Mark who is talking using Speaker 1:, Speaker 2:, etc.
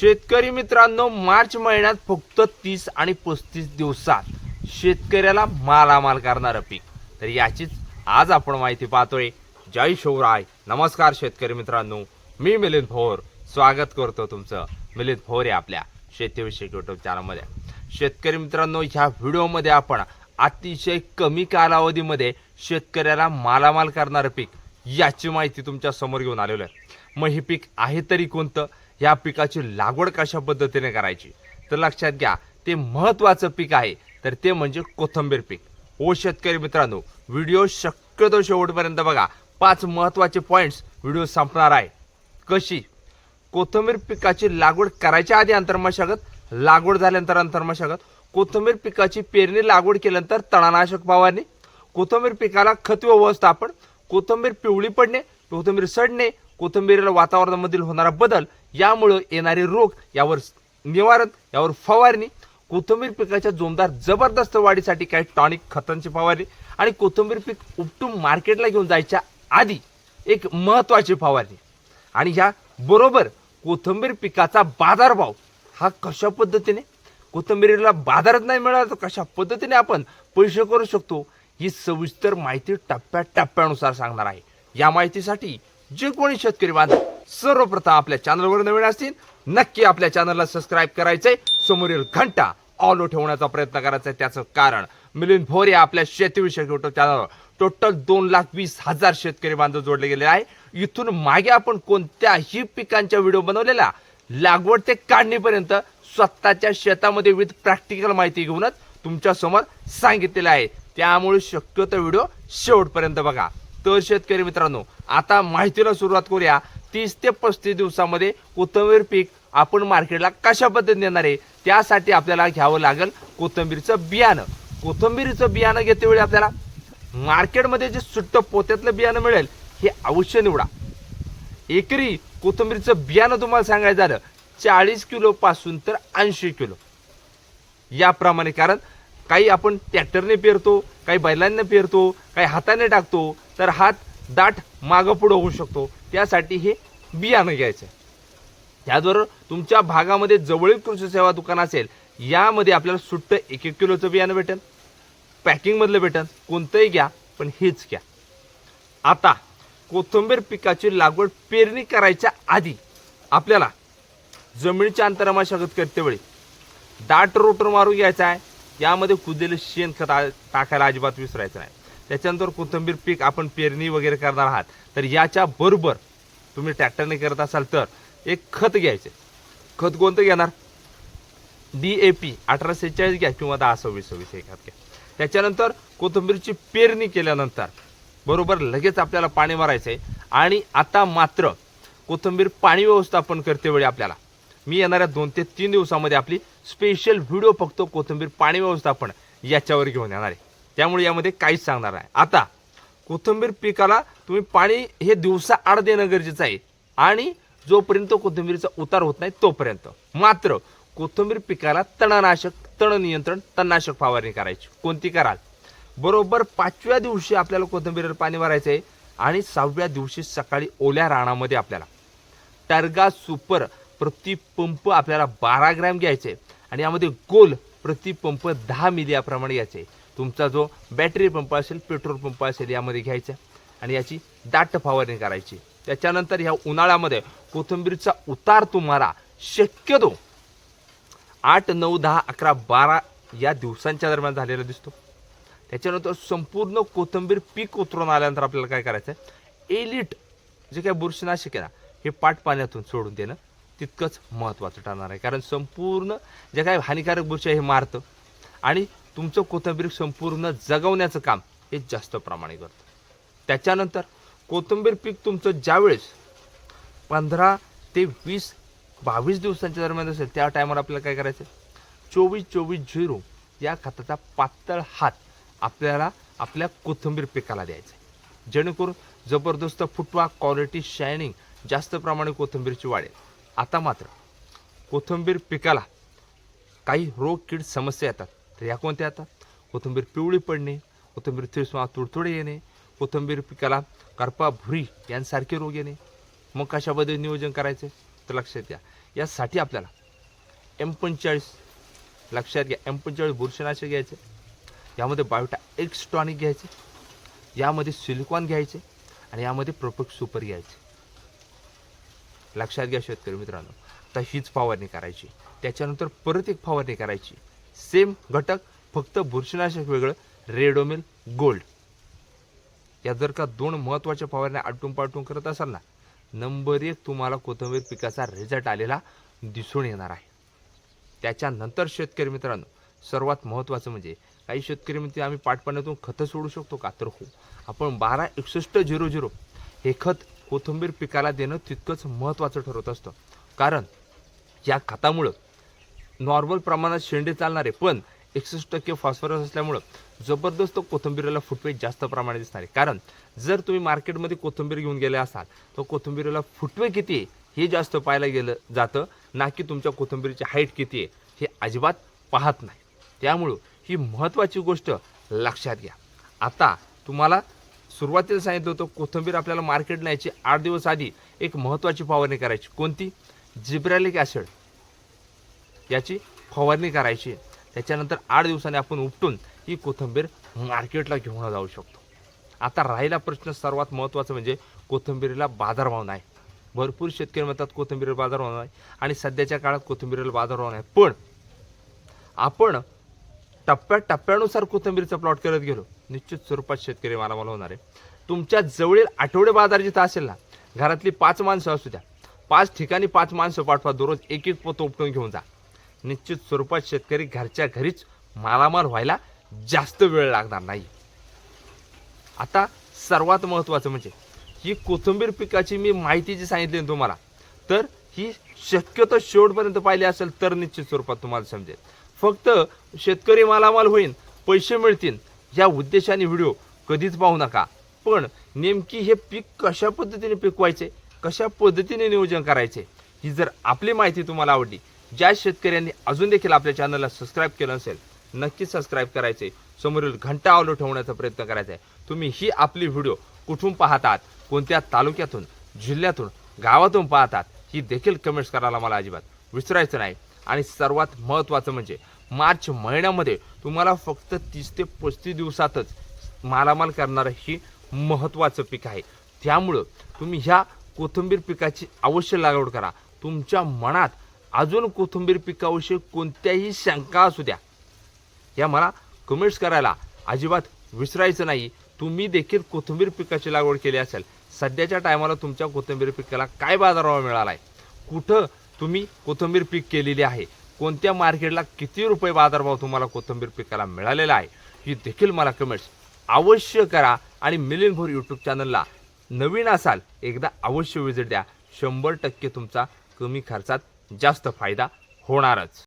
Speaker 1: शेतकरी मित्रांनो मार्च महिन्यात फक्त तीस आणि पस्तीस दिवसात शेतकऱ्याला मालामाल करणारं पीक. तर याचीच आज आपण माहिती पाहतोय. जय शिवराय. नमस्कार शेतकरी मित्रांनो. मी मिलिंद भोर स्वागत करतो तुमचं. मिलिंद भोर आहे आपल्या शेतीविषयक युट्यूब चॅनलमध्ये शेतकरी मित्रांनो ह्या व्हिडिओमध्ये आपण अतिशय कमी कालावधीमध्ये शेतकऱ्याला मालामाल करणारं पीक याची माहिती तुमच्यासमोर घेऊन आलेलो आहे. मग हे पीक आहे तरी कोणतं? या पिकाची लागवड कशा पद्धतीने करायची? तर लक्षात घ्या ते महत्त्वाचं पीक आहे. तर ते म्हणजे कोथंबीर पीक. ओ शेतकरी मित्रांनो व्हिडिओ शक्यतो शेवटपर्यंत बघा. पाच महत्त्वाचे पॉईंट्स व्हिडिओ संपणार आहे. कशी? कोथिंबीर पिकाची लागवड करायच्या आधी अंतर्मशागत लागवड झाल्यानंतर अंतर्मशागत कोथिंबीर पिकाची पेरणी लागवड केल्यानंतर तणनाशक फवारणी कोथिंबीर पिकाला खत व्यवस्थापन कोथिंबीर पिवळी पडणे कोथिंबीर सडणे कोथिंबीरीला वातावरणामधील होणारा बदल यामुळं येणारे रोग यावर निवारण यावर फवारणी कोथिंबीर पिकाच्या जोमदार जबरदस्त वाढीसाठी काही टॉनिक खतांची फवारणी आणि कोथिंबीर पीक उपटून मार्केटला घेऊन जायच्या आधी एक महत्त्वाची फवारणी. आणि ह्या बरोबर कोथिंबीर पिकाचा बाजारभाव हा कशा पद्धतीने? कोथिंबीरीला बाजारात नाही मिळाला तर कशा पद्धतीने आपण पैसे करू शकतो? ही सविस्तर माहिती टप्प्या टप्प्यानुसार सांगणार आहे. या माहितीसाठी जे कोणी शेतकरी बांधव सर्वप्रथम आपल्या चॅनलवर नवीन असतील नक्की आपल्या चॅनलला सबस्क्राईब करायचंय. समोरील घंटा ऑलो ठेवण्याचा प्रयत्न करायचा आहे त्याचं कारण मिलिंद भोरे आपल्या शेतीविषयक युट्यूब चॅनलवर टोटल दोन लाख वीस हजार शेतकरी बांधव जोडले गेले आहे. इथून मागे आपण कोणत्याही पिकांच्या व्हिडिओ बनवलेल्या लागवड ते काढणीपर्यंत स्वतःच्या शेतामध्ये विथ प्रॅक्टिकल माहिती घेऊनच तुमच्यासमोर सांगितलेलं आहे. त्यामुळे शक्यतो व्हिडिओ शेवटपर्यंत बघा. तर शेतकरी मित्रांनो आता माहितीला सुरुवात करूया. तीस ते पस्तीस दिवसामध्ये कोथंबीर पीक आपण मार्केटला कशा पद्धतीने देणार आहे त्यासाठी आपल्याला घ्यावं लागेल कोथंबीरचं बियाणं. कोथंबीरीचं बियाणं घेतेवेळी आपल्याला मार्केटमध्ये जे सुट्ट पोत्यातलं बियाणं मिळेल हे अवश्य निवडा. एकरी कोथिंबीरचं बियाणं तुम्हाला सांगायचं झालं चाळीस किलोपासून तर ऐंशी किलो. याप्रमाणे कारण काही आपण ट्रॅक्टरने पेरतो काही बैलांना पेरतो काही हाताने टाकतो तर हात दाट मागं पुढं होऊ शकतो. त्यासाठी हे बियाणं घ्यायचं. आहे त्याचबरोबर तुमच्या भागामध्ये जवळील कृषी सेवा दुकान असेल यामध्ये आपल्याला सुट्ट एक एक किलोचं बियाणं भेटेल पॅकिंगमधलं भेटेल कोणतंही घ्या पण हेच घ्या. आता कोथिंबीर पिकाची लागवड पेरणी करायच्या आधी आपल्याला जमिनीच्या अंतरामाशागत करतेवेळी दाट रोटर मारून घ्यायचा आहे. यामध्ये कुदेलं शेणखत टाकायला अजिबात विसरायचं नाही. त्याच्यानंतर कोथिंबीर पीक आपण पेरणी वगैरे करणार आहात. तर याच्या बरोबर तुम्ही ट्रॅक्टरने करत असाल तर एक खत घ्यायचे. खत कोणतं घेणार? डी ए पी अठरा सेहेचाळीस घ्या किंवा दहा सव्वीस सव्वीस हे खत घ्या. त्याच्यानंतर कोथिंबीरची पेरणी केल्यानंतर बरोबर लगेच आपल्याला पाणी मारायचं आहे आणि आता मात्र कोथिंबीर पाणी व्यवस्थापन करतेवेळी आपल्याला. मी येणाऱ्या दोन ते तीन दिवसामध्ये आपली स्पेशल व्हिडिओ फक्त कोथिंबीर पाणी व्यवस्थापन याच्यावर घेऊन येणार आहे. त्यामुळे यामध्ये काहीच सांगणार नाही. आता कोथिंबीर पिकाला तुम्ही पाणी हे दिवसा आड देणं गरजेचं आहे. आणि जोपर्यंत कोथिंबीरचा उतार होत नाही तोपर्यंत. मात्र कोथिंबीर पिकाला तणनाशक तण नियंत्रण तणनाशक फवारणी करायची. कोणती कराल? बरोबर पाचव्या दिवशी आपल्याला कोथिंबीरीवर पाणी मारायचं आहे आणि सहाव्या दिवशी सकाळी ओल्या रानामध्ये आपल्याला. टर्गा सुपर प्रतिपंप आपल्याला बारा ग्रॅम घ्यायचे आणि यामध्ये गोल प्रतिपंप दहा मिली याप्रमाणे घ्यायचे तुमचा जो बॅटरी पंप असेल पेट्रोल पंप असेल यामध्ये घ्यायचा आणि याची दाट फवारणी करायची. त्याच्यानंतर ह्या उन्हाळ्यामध्ये कोथिंबीरचा उतार तुम्हाला शक्यतो आठ नऊ दहा अकरा बारा या दिवसांच्या दरम्यान झालेला दिसतो. त्याच्यानंतर संपूर्ण कोथिंबीर पीक उतरून आल्यानंतर आपल्याला काय करायचं आहे एलिट जे काही बुरशीनाशक आहे ना हे पाट पाण्यातून सोडून देणं तितकंच महत्त्वाचं ठरणार आहे. कारण संपूर्ण जे काही हानिकारक बुरशी आहे हे मारतं. आणि तुमचं कोथिंबीर संपूर्ण जगवण्याचं काम हे जास्त प्रमाणे करतं. त्याच्यानंतर कोथिंबीर पीक तुमचं ज्यावेळेस पंधरा ते वीस बावीस दिवसांच्या दरम्यान असेल त्या टायमावर आपल्याला काय करायचं चोवीस चोवीस झिरो या खताचा पातळ हात आपल्याला आपल्या कोथिंबीर पिकाला द्यायचा आहे जेणेकरून जबरदस्त फुटवा क्वालिटी शायनिंग जास्त प्रमाणे कोथिंबीरची वाढेल आता मात्र कोथिंबीर पिकाला काही रोग कीड समस्या येतात. तर या कोणत्या येतात कोथिंबीर पिवळी पडणे कोथिंबीर थिरसमा तुडतुडे येणे कोथिंबीर पिकाला करपा भुरी यांसारखे रोग येणे. मग कशा नियोजन करायचे? तर लक्षात घ्या. यासाठी आपल्याला एम पंचेचाळीस लक्षात घ्या. एम पंचेचाळीस बुरशीनाशक घ्यायचे. यामध्ये बायोटा एक्स टॉनिक घ्यायचे. यामध्ये सिलिकॉन घ्यायचे. आणि यामध्ये प्रोपक सुपर घ्यायचे. लक्षात घ्या शेतकरी मित्रांनो. तर हीच फवारणी करायची. त्याच्यानंतर परत एक फवारणी करायची. सेम घटक फक्त बुरशीनाशक वेगळं रेडोमिल गोल्ड. या जर का दोन महत्त्वाच्या फवारण्या आटून पाटून करत असाल ना नंबर एक तुम्हाला कोथिंबीर पिकाचा रिझल्ट आलेला दिसून येणार आहे. त्याच्यानंतर शेतकरी मित्रांनो सर्वात महत्त्वाचं म्हणजे काही शेतकरी मित्र आम्ही पाटपाण्यातून खतं सोडू शकतो का? तर हो. आपण बारा एकसष्ट झिरो झिरो हे खत कोथिंबीर पिकाला देणं तितकंच महत्त्वाचं ठरत असतं. कारण या खतामुळं नॉर्मल प्रमाणात शेंडे चालणारे पण एकसष्ट टक्के फॉस्फरस असल्यामुळं जबरदस्त कोथिंबीरीला फुटवे जास्त प्रमाणात दिसणार. आहे कारण जर तुम्ही मार्केटमध्ये कोथिंबीर घेऊन गेले असाल तर कोथिंबीरीला फुटवे किती आहे हे जास्त पाहायला गेलं जातं. ना की तुमच्या कोथिंबीरीची हाईट किती आहे हे अजिबात पाहत नाही. त्यामुळं ही महत्त्वाची गोष्ट लक्षात घ्या. आता तुम्हाला सुरुवातीला सांगितलं होतं कोथिंबीर आपल्याला मार्केट न्यायची आठ दिवस आधी एक महत्त्वाची फवारणी करायची. कोणती? Gibberellic acid. याची फवारणी करायची. आहे. त्याच्यानंतर आठ दिवसांनी आपण उपटून ही कोथिंबीर मार्केटला घेऊन जाऊ शकतो. आता राहिला प्रश्न सर्वात महत्त्वाचा म्हणजे कोथिंबीरीला बाजारभाव नाही. भरपूर शेतकरी म्हणतात कोथिंबीरीला बाजारभाव नाही आणि सध्याच्या काळात कोथिंबीरीला बाजारभाव नाही. पण आपण टप्प्या टप्प्यानुसार कोथिंबीरचा प्लॉट करत गेलो. निश्चित स्वरूपात शेतकरी मला होणार आहे. तुमच्या जवळील आठवडे बाजार जिथं असेल ना घरातली पाच माणसं असू द्या. पाच ठिकाणी पाच माणसं पाठवा. दररोज एक एक पोतं उपटून घेऊन जा. निश्चित स्वरूपात शेतकरी घरच्या घरीच मालामाल व्हायला जास्त वेळ लागणार नाही. आता सर्वात महत्त्वाचं म्हणजे ही कोथिंबीर पिकाची मी माहिती जी सांगितली तुम्हाला तर ही शक्यतो शेवटपर्यंत पाहिली असेल तर निश्चित स्वरूपात तुम्हाला समजेल. फक्त शेतकरी मालामाल होईल पैसे मिळतील या उद्देशाने व्हिडिओ कधीच पाहू नका. पण नेमकी हे पीक कशा पद्धतीने पिकवायचे कशा पद्धतीने नियोजन करायचे ही जर आपली माहिती तुम्हाला आवडली ज्या शेतकऱ्यांनी अजून देखील आपल्या चॅनलला सबस्क्राईब केलं असेल नक्कीच सबस्क्राईब करायचे. समोरील घंटा आवलो ठेवण्याचा प्रयत्न करायचा आहे. तुम्ही ही आपली व्हिडिओ कुठून पाहतात कोणत्या तालुक्यातून जिल्ह्यातून गावातून पाहतात ही देखील कमेंट्स करायला मला अजिबात विसरायचं नाही. आणि सर्वात महत्त्वाचं म्हणजे मार्च महिन्यामध्ये तुम्हाला फक्त तीस ते पस्तीस दिवसातच मालामाल करणारं ही महत्त्वाचं पीक आहे. त्यामुळं तुम्ही ह्या कोथिंबीर पिकाची अवश्य लागवड करा. तुमच्या मनात अजून कोथिंबीर पिकाविषयी कोणत्याही शंका असू द्या. या मला कमेंट्स करायला अजिबात विसरायचं नाही. तुम्ही देखील कोथिंबीर पिकाची लागवड केली असेल सध्याच्या टायमाला तुमच्या कोथिंबीर पिकाला काय बाजारभाव मिळाला आहे कुठं तुम्ही कोथिंबीर पीक केलेली आहे? कोणत्या मार्केटला किती रुपये बाजारभाव तुम्हाला कोथिंबीर पिकाला मिळालेला आहे? ही देखील मला कमेंट्स अवश्य करा आणि मिलियन भोर यूट्यूब चॅनलला नवीन असाल एकदा अवश्य विजिट द्या. शंभर टक्के तुमचा कमी खर्चात जास्त फायदा होणारच.